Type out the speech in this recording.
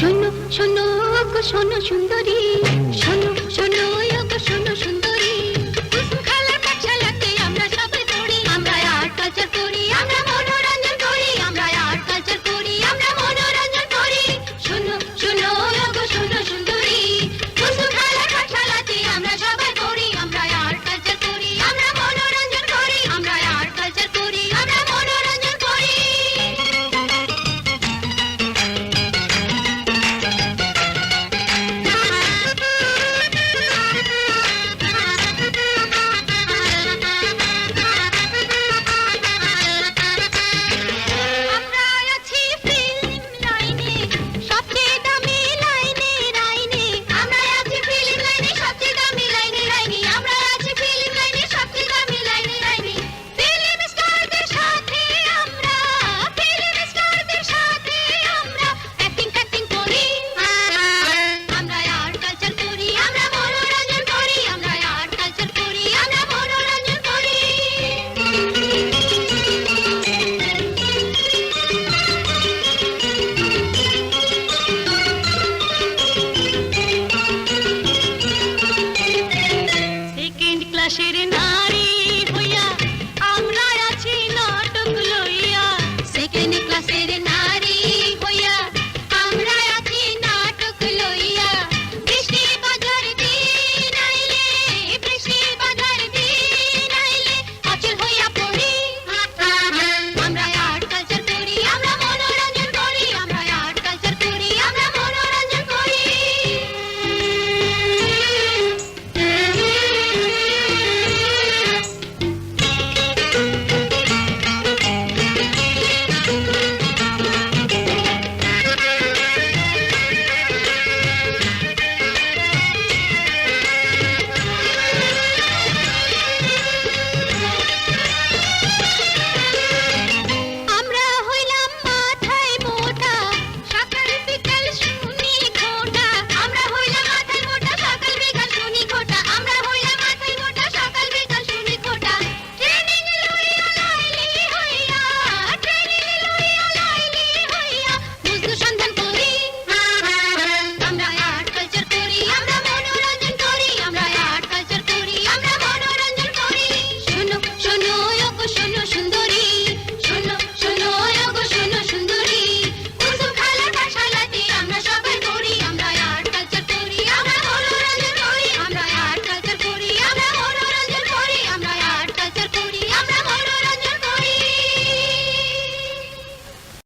শোনো শোনো গো শোনো সুন্দরী শোনো শোনো গো শোনো সুন্দরী